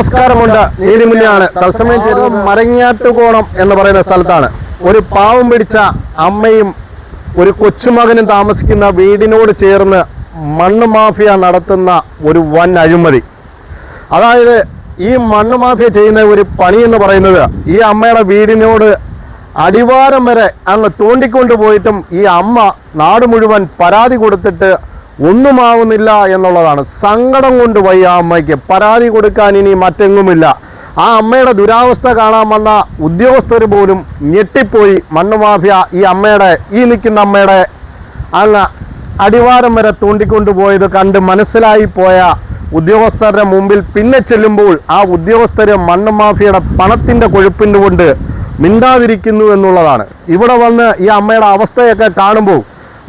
നമസ്കാരമുണ്ട്. നീതിമുല്ലാണ് തത്സമയം ചെയ്തത് മരങ്ങാട്ടുകോണം എന്ന് പറയുന്ന സ്ഥലത്താണ്. ഒരു പാവം പിടിച്ച അമ്മയും ഒരു കൊച്ചുമകനും താമസിക്കുന്ന വീടിനോട് ചേർന്ന് മണ്ണ് മാഫിയ നടത്തുന്ന ഒരു വൻ അഴിമതി. അതായത് ഈ മണ്ണ് മാഫിയ ചെയ്യുന്ന ഒരു പണി എന്ന് പറയുന്നത് ഈ അമ്മയുടെ വീടിനോട് അടിവാരം വരെ അങ്ങ് തോണ്ടിക്കൊണ്ട് പോയിട്ടും ഈ അമ്മ നാട് മുഴുവൻ പരാതി കൊടുത്തിട്ട് ഒന്നുമാവുന്നില്ല എന്നുള്ളതാണ്. സങ്കടം കൊണ്ട് വയ്യ അമ്മയ്ക്ക്. പരാതി കൊടുക്കാൻ ഇനി മറ്റെങ്ങുമില്ല. ആ അമ്മയുടെ ദുരാവസ്ഥ കാണാൻ വന്ന ഉദ്യോഗസ്ഥർ പോലും ഞെട്ടിപ്പോയി. മണ്ണുമാഫിയ ഈ അമ്മയുടെ ഈ നിൽക്കുന്ന അമ്മയുടെ അങ്ങ് അടിവാരം വരെ തൂണ്ടിക്കൊണ്ടുപോയത് കണ്ട് മനസ്സിലായി പോയ ഉദ്യോഗസ്ഥരുടെ മുമ്പിൽ പിന്നെ ചെല്ലുമ്പോൾ ആ ഉദ്യോഗസ്ഥർ മണ്ണ് മാഫിയയുടെ പണത്തിന്റെ കൊഴുപ്പിന്റെ കൊണ്ട് മിണ്ടാതിരിക്കുന്നു എന്നുള്ളതാണ്. ഇവിടെ വന്ന് ഈ അമ്മയുടെ അവസ്ഥയൊക്കെ കാണുമ്പോൾ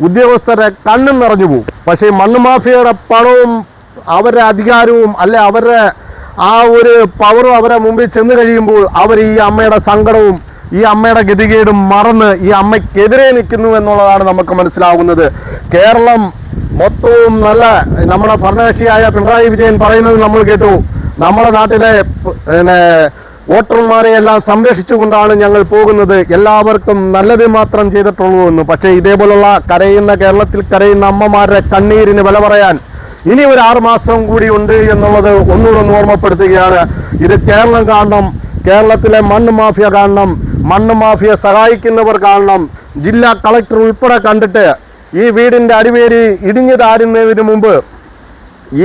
ഉദ്യോഗസ്ഥരുടെ കണ്ണും നിറഞ്ഞു പോകും പക്ഷേ മണ്ണ് മാഫിയയുടെ പണവും അവരുടെ അധികാരവും അല്ലെ അവരുടെ ആ ഒരു പവറും അവരെ മുമ്പിൽ ചെന്ന് കഴിയുമ്പോൾ അവർ ഈ അമ്മയുടെ സങ്കടവും ഈ അമ്മയുടെ ഗതികേടും മറന്ന് ഈ അമ്മയ്ക്കെതിരെ നിൽക്കുന്നു എന്നുള്ളതാണ് നമുക്ക് മനസ്സിലാകുന്നത് കേരളം മൊത്തവും നല്ല നമ്മുടെ ഭരണകക്ഷിയായ പിണറായി വിജയൻ പറയുന്നത് നമ്മൾ കേട്ടു. നമ്മുടെ നാട്ടിലെ പിന്നെ വോട്ടർമാരെ എല്ലാം സംരക്ഷിച്ചുകൊണ്ടാണ് ഞങ്ങൾ പോകുന്നത്. എല്ലാവർക്കും നല്ലത് മാത്രം ചെയ്തിട്ടുള്ളൂ എന്ന്. പക്ഷേ ഇതേപോലുള്ള കരയുന്ന കേരളത്തിൽ കരയുന്ന അമ്മമാരുടെ കണ്ണീരിന് വില പറയാൻ ഇനി ഒരു ആറുമാസം കൂടി ഉണ്ട് എന്നുള്ളത് ഒന്നുകൂടെ ഒന്ന് ഓർമ്മപ്പെടുത്തുകയാണ്. ഇത് കേരളം കാണണം കേരളത്തിലെ മണ്ണ് മാഫിയ കാണണം മണ്ണ് മാഫിയ സഹായിക്കുന്നവർ കാണണം. ജില്ലാ കളക്ടർ ഉൾപ്പെടെ കണ്ടിട്ട് ഈ വീടിന്റെ അടിവേരി ഇടിഞ്ഞു താരുന്നതിന് മുമ്പ്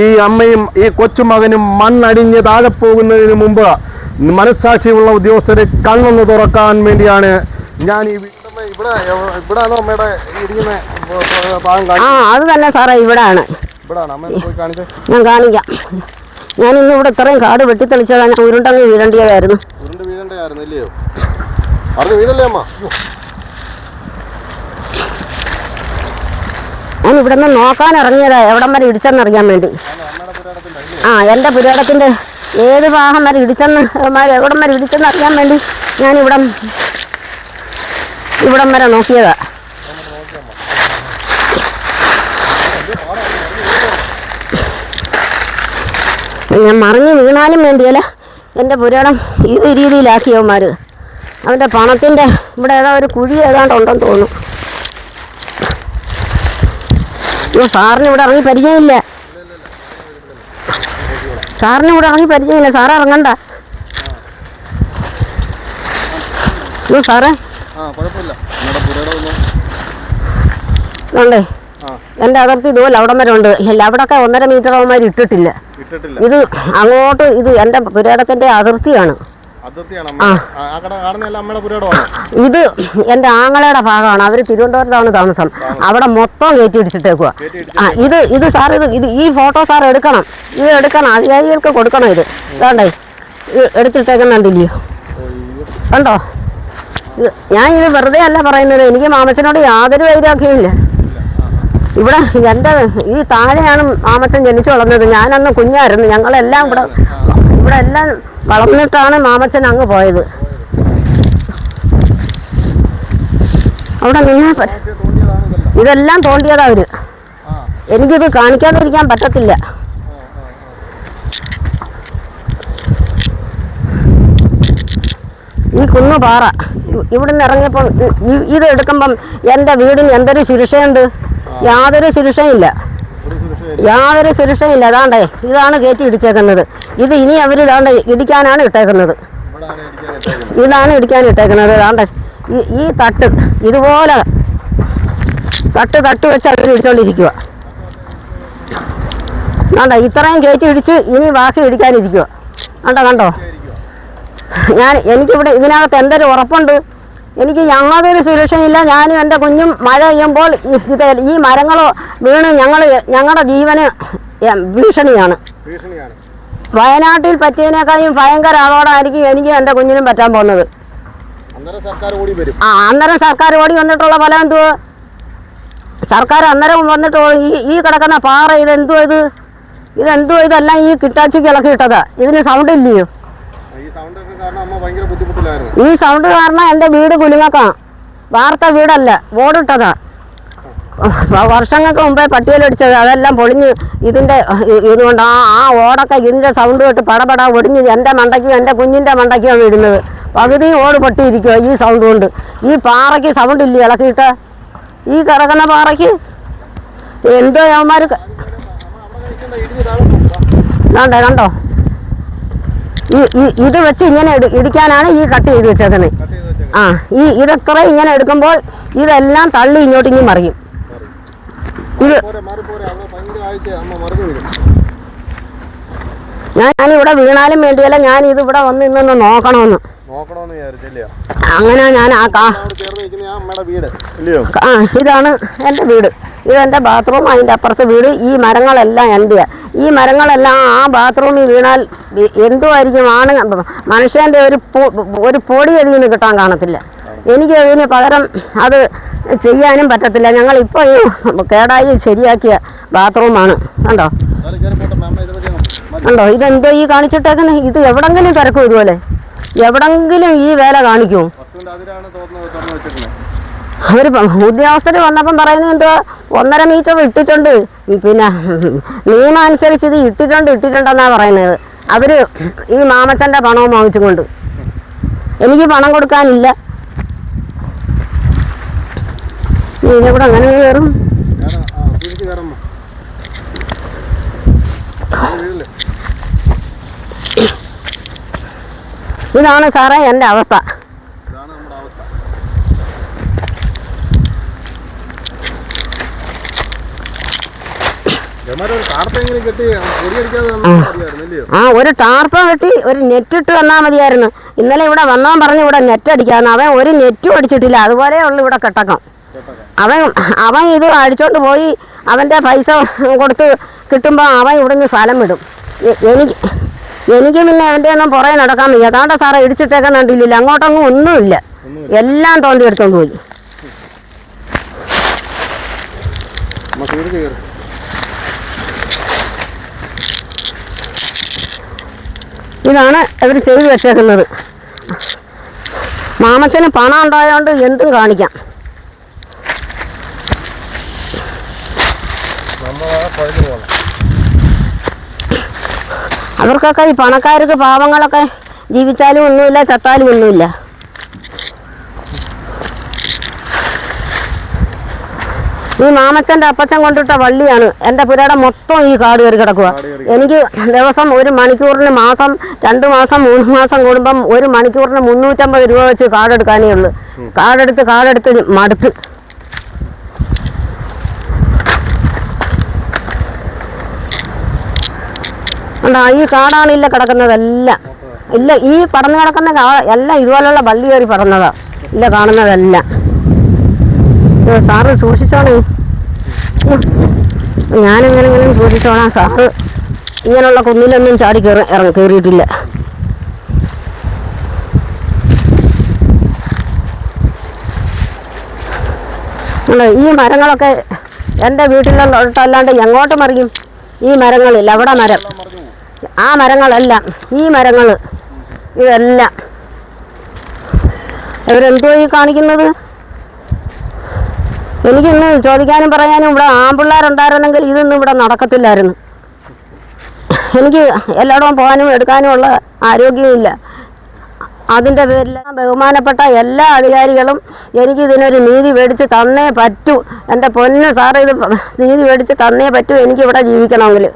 ഈ അമ്മയും ഈ കൊച്ചുമകനും മണ്ണടിഞ്ഞ് താഴെ പോകുന്നതിന് മുമ്പ് മനസ്സാക്ഷിയുള്ള ഉദ്യോഗസ്ഥരെ കണ്ണൊന്ന് തുറക്കാൻ വേണ്ടിയാണ് ഞാൻ ഈ ഇവിടെ ഇവിടാണോ അമ്മയുടെ ഇരിക്കുന്ന ഭാഗം ആ അത് തന്നെ സാറേ ഇവിടാണ്. ഇവിടാണ്. അമ്മ പോയി കാണിച്ചേ. ഞാൻ കാണിക്കാം. ഞാൻ ഇന്ന് ഇവിടെ ഇത്രയും കാട് വെട്ടിത്തെളിച്ചതാണ്. ഞാൻ ഉരുണ്ടങ്ങ് വീഴേണ്ടിയതായിരുന്നു. ഉരുണ്ട് ഇല്ലയോ അമ്മ? ഞാൻ ഇവിടെ നിന്ന് നോക്കാൻ ഇറങ്ങിയതാ. എവിടം വരെ ഇടിച്ചെന്നറിയാൻ വേണ്ടി. ആ എന്റെ പുരാടത്തിന്റെ ഏത് ഭാഗം വരെ ഇടിച്ചെന്ന് എവിടം വരെ ഇടിച്ചെന്ന് അറിയാൻ വേണ്ടി ഞാൻ ഇവിടം ഇവിടം വരെ നോക്കിയതാ. ഞാൻ മറിഞ്ഞ് വീണാലും വേണ്ടിയല്ല എന്റെ പുരാണം ഇത് രീതിയിലാക്കിയവന്മാർ അവന്റെ പണത്തിന്റെ ഇവിടെ ഏതോ ഒരു കുഴി ഏതാണ്ട് ഉണ്ടെന്ന് തോന്നുന്നു. അയ്യോ സാറിന് ഇവിടെ ഇറങ്ങി പരിചയമില്ല. സാറിന് ഇവിടെ ഇറങ്ങി പരിചയമില്ല. സാറ് ഇറങ്ങണ്ട. അയ്യോ സാറേ. ഉണ്ടേ എന്റെ അതിർത്തി ഇതുപോലെ അവിടം വരെ ഉണ്ട്. അവിടെയൊക്കെ ഒന്നര മീറ്റർ അവന്മാർ ഇട്ടിട്ടില്ല ഇട്ടിട്ടില്ല. ഇത് അങ്ങോട്ട് ഇത് എന്റെ പുരേടത്തിന്റെ അതിർത്തിയാണ്. ഇത് എന്റെ ആങ്ങളയുടെ ഭാഗമാണ്. അവർ തിരുവനന്തപുരത്താണ് താമസം. അവിടെ മൊത്തം കയറ്റി ഇടിച്ചിട്ടേക്കുക ഇത് ഇത് സാർ ഇത് ഇത് ഈ ഫോട്ടോ സാർ എടുക്കണം. ഇത് എടുക്കണം. അധികാരികൾക്ക് കൊടുക്കണം ഇത്. വേണ്ടേ ഇത് എടുത്തിട്ടേക്കുന്നുണ്ടില്ലയോ കണ്ടോ? ഇത് ഞാൻ ഇത് വെറുതെ അല്ല പറയുന്നത്. എനിക്ക് മാമച്ചനോട് യാതൊരു വൈരാഗ്യമില്ല ഇവിടെ എന്റെ ഈ താഴെയാണ് മാമച്ചൻ ജനിച്ചു വളർന്നത്. ഞാനന്ന് കുഞ്ഞായിരുന്നു. ഞങ്ങളെല്ലാം ഇവിടെ ഇവിടെ എല്ലാം വളർന്നിട്ടാണ് മാമച്ചൻ അങ്ങ് പോയത്. അവിടെ നിന്നാ ഇതെല്ലാം തോണ്ടിയതാ അവർ. എനിക്കിത് കാണിക്കാതിരിക്കാൻ പറ്റത്തില്ല. ഈ കുന്നു പാറ ഇവിടുന്ന് ഇറങ്ങിയപ്പം ഇത് എടുക്കുമ്പം എന്റെ വീടിന് എന്തൊരു സുരക്ഷയുണ്ട്? യാതൊരു സുരക്ഷയില്ല യാതൊരു സുരക്ഷയില്ല അതാണ്ടേ ഇതാണ് കയറ്റി ഇടിച്ചേക്കുന്നത്. ഇത് ഇനി അവർ ഇതാണ്ട് ഇടിക്കാനാണ് ഇട്ടേക്കുന്നത്. ഇതാണ് ഇടിക്കാൻ ഇട്ടേക്കുന്നത്. അതാണ്ട് ഈ തട്ട് ഇതുപോലെ തട്ട് തട്ട് വെച്ച് അവർ ഇടിച്ചോണ്ടിരിക്കുക വേണ്ട ഇത്രയും കയറ്റി ഇടിച്ച് ഇനി ബാക്കി ഇടിക്കാനിരിക്കുക കണ്ടോ കണ്ടോ? ഞാൻ എനിക്കിവിടെ ഇതിനകത്ത് എന്തൊരു ഉറപ്പുണ്ട്? എനിക്ക് യാതൊരു സുരക്ഷയില്ല. ഞാനും എന്റെ കുഞ്ഞും മഴ പെയ്യുമ്പോൾ ഈ- ഇത് ഈ മരങ്ങളോ വീണ് ഞങ്ങൾ ഞങ്ങളുടെ ജീവന് ഭീഷണിയാണ്. വയനാട്ടിൽ പറ്റിയതിനേക്കാളും ഭയങ്കര അപകടമായിരിക്കും എനിക്ക് എന്റെ കുഞ്ഞിനും പറ്റാൻ പോകുന്നത്. ആ അന്നേരം സർക്കാർ ഓടി വന്നിട്ടുള്ള ഫലം എന്തുവാ? സർക്കാർ അന്നേരം വന്നിട്ട് ഈ ഈ കിടക്കുന്ന പാറ ഇതെന്തുവാ ഇത്? ഇതെന്തുവാ ഇതെല്ലാം ഈ കിട്ടാച്ചിക്ക് ഇളക്കി ഇട്ടതാ ഇതിന് സൗണ്ട് ഇല്ലയോ? ഈ സൗണ്ട് കാരണം എന്റെ വീട് കുലുങ്ങക്കാം. വാർത്ത വീടല്ല ഓടിട്ടതാ വർഷങ്ങൾക്ക് മുമ്പേ പട്ടിയലടിച്ചത് അതെല്ലാം പൊളിഞ്ഞ് ഇതിന്റെ ഇതുകൊണ്ട് ആ ആ ഓടൊക്കെ ഇതിന്റെ സൗണ്ട് കേട്ട് പടപട ഒടിഞ്ഞ് എന്റെ മണ്ടയ്ക്കും എന്റെ കുഞ്ഞിന്റെ മണ്ടയ്ക്കുമാണ് ഇടുന്നത്. പകുതി ഓട് പൊട്ടിയിരിക്കുക ഈ സൗണ്ട് കൊണ്ട്. ഈ പാറയ്ക്ക് സൗണ്ട് ഇല്ല ഇളക്കിയിട്ട്? ഈ കിടക്കുന്ന പാറയ്ക്ക്? എന്തോ അവന്മാർ കണ്ടോ കണ്ടോ? ഈ ഇത് വെച്ച് ഇങ്ങനെ ഇടിക്കാനാണ് ഈ കട്ട് ചെയ്ത് വെച്ചേക്കുന്നത്. ആ ഈ ഇതൊക്കെ ഇങ്ങനെ എടുക്കുമ്പോൾ ഇതെല്ലാം തള്ളി ഇങ്ങോട്ട് ഇങ്ങ് മറിയും ഇത് ഞാൻ ഞാനിവിടെ വീണാലും വേണ്ടിയല്ല ഞാൻ ഇത് ഇവിടെ വന്ന് ഇന്നൊന്ന് നോക്കണമെന്ന്. അങ്ങനെ ഞാൻ ആ വീട് ആ ഇതാണ് എന്റെ വീട്. ഇതെന്റെ ബാത്റൂം അതിന്റെ അപ്പുറത്ത് വീട്. ഈ മരങ്ങളെല്ലാം എന്റെയാണ് ഈ മരങ്ങളെല്ലാം ആ ബാത്റൂമിൽ വീണാൽ എന്തുമായിരിക്കും ആണ് മനുഷ്യന്റെ ഒരു ഒരു പൊടി അതിന് കിട്ടാൻ കാണത്തില്ല. എനിക്ക് അതിന് പകരം അത് ചെയ്യാനും പറ്റത്തില്ല. ഞങ്ങൾ ഇപ്പോൾ ഈ കേടായി ശരിയാക്കിയ ബാത്റൂമാണ് കണ്ടോ. കണ്ടോ? ഇതെന്തോ ഈ കാണിച്ചിട്ടേക്കുന്നത് ഇത് എവിടെങ്കിലും തിരക്കും ഇതുപോലെ എവിടെങ്കിലും ഈ വേല കാണിക്കുമോ അവർ ഉദ്യോഗസ്ഥർ വന്നപ്പം പറയുന്നത് എന്തോ ഒന്നര മീറ്റർ ഇട്ടിട്ടുണ്ട് പിന്നെ നിയമം അനുസരിച്ച് ഇത് ഇട്ടിട്ടുണ്ട് ഇട്ടിട്ടുണ്ടെന്നാണ് പറയുന്നത്. അവർ ഈ മാമച്ചന്റെ പണവും വാങ്ങിച്ചും കൊണ്ട് എനിക്ക് പണം കൊടുക്കാനില്ല. ഇതിനെവിടെ അങ്ങനെ കയറും. ഇതാണ് സാറേ എന്റെ അവസ്ഥ ഇതാണ് നമ്മുടെ അവസ്ഥ ഒരു കാർപ്പെങ്കിലും കെട്ടി പൊടിയടിക്കാതെ മതിയായിരുന്നു ഇല്ലയോ ആ. ഒരു ടാർപ്പ കെട്ടി ഒരു നെറ്റ് ഇട്ട് തന്നാൽ മതിയായിരുന്നു. ഇന്നലെ ഇവിടെ വന്നവൻ പറഞ്ഞു ഇവിടെ നെറ്റ് അടിക്കാമെന്ന് അവൻ ഒരു നെറ്റും അടിച്ചിട്ടില്ല. അതുപോലെ ഉള്ളു ഇവിടെ കെട്ടക്കം. അവൻ അവൻ ഇത് അടിച്ചോണ്ട് പോയി അവന്റെ പൈസ കൊടുത്ത് കിട്ടുമ്പോൾ അവൻ ഇവിടുന്ന് സ്ഥലം വിടും. എനിക്ക് എനിക്ക് പിന്നെ അവന്റെ ഒന്നും പുറകെ നടക്കാൻ വയ്യ. അതാണ്ട സാറേ ഇടിച്ചിട്ടേക്കാൻ കണ്ടില്ല. അങ്ങോട്ടൊന്നും ഒന്നുമില്ല. എല്ലാം തോണ്ടി എടുത്തോണ്ട് പോയി അമ്മ തിരിച്ച് കയറി ഇതാണ് ഇവർ ചെയ്തു വെച്ചേക്കുന്നത്. മാമച്ചന് പണം ഉണ്ടായതുകൊണ്ട് എന്തും കാണിക്കാം. അവർക്കൊക്കെ ഈ പണക്കാർക്ക് പാവങ്ങളൊക്കെ ജീവിച്ചാലും ഒന്നുമില്ല ചത്താലും ഒന്നുമില്ല. ഈ മാമച്ചന്റെ അപ്പച്ചൻ കൊണ്ടിട്ട വള്ളിയാണ്. എന്റെ പുരയുടെ മൊത്തം ഈ കാട് കയറി കിടക്കുക എനിക്ക് ദിവസം ഒരു മണിക്കൂറിന് മാസം രണ്ട് മാസം മൂന്ന് മാസം കൂടുമ്പം ഒരു മണിക്കൂറിന് മുന്നൂറ്റമ്പത് രൂപ വെച്ച് കാടെടുക്കാനേ ഉള്ളൂ. കാടെടുത്ത് കാടെടുത്ത് മടുത്ത്. കണ്ടോ ഈ കാടാണ് ഇല്ല കിടക്കുന്നതെല്ലാം. ഇല്ല ഈ പടന്നു കിടക്കുന്ന എല്ലാം ഇതുപോലുള്ള വള്ളി കയറി പടന്നതാ ഇല്ല കാണുന്നതെല്ലാം. സാറ് സൂക്ഷിച്ചോണേ ഞാനെങ്ങനെങ്കിലും സൂക്ഷിച്ചോളാം. സാറ് ഇങ്ങനെയുള്ള കുന്നിലൊന്നും ചാടി കയറി ഇറങ്ങി കയറിയിട്ടില്ല ഈ മരങ്ങളൊക്കെ എന്റെ വീട്ടിലുള്ളതല്ലാണ്ട് എങ്ങോട്ട് മറിയും? ഈ മരങ്ങളില്ല അവിടെ മരം. ആ മരങ്ങളെല്ലാം ഈ മരങ്ങൾ ഇതെല്ലാം. ഇവരെന്തോ ഈ കാണിക്കുന്നത്? എനിക്കിന്ന് ചോദിക്കാനും പറയാനും ഇവിടെ ആമ്പിള്ളേരുണ്ടായിരുന്നെങ്കിൽ ഇതൊന്നും ഇവിടെ നടക്കത്തില്ലായിരുന്നു. എനിക്ക് എല്ലായിടവും പോകാനും എടുക്കാനും ഉള്ള ആരോഗ്യമില്ല അതിന്റെ പേരിൽ ബഹുമാനപ്പെട്ട എല്ലാ അധികാരികളും എനിക്ക് ഇതിനൊരു നീതി മേടിച്ച് തന്നേ പറ്റൂ. എന്റെ പൊന്ന് സാറ് ഇത് നീതി മേടിച്ച് തന്നേ പറ്റൂ എനിക്കിവിടെ ജീവിക്കണമെങ്കിൽ.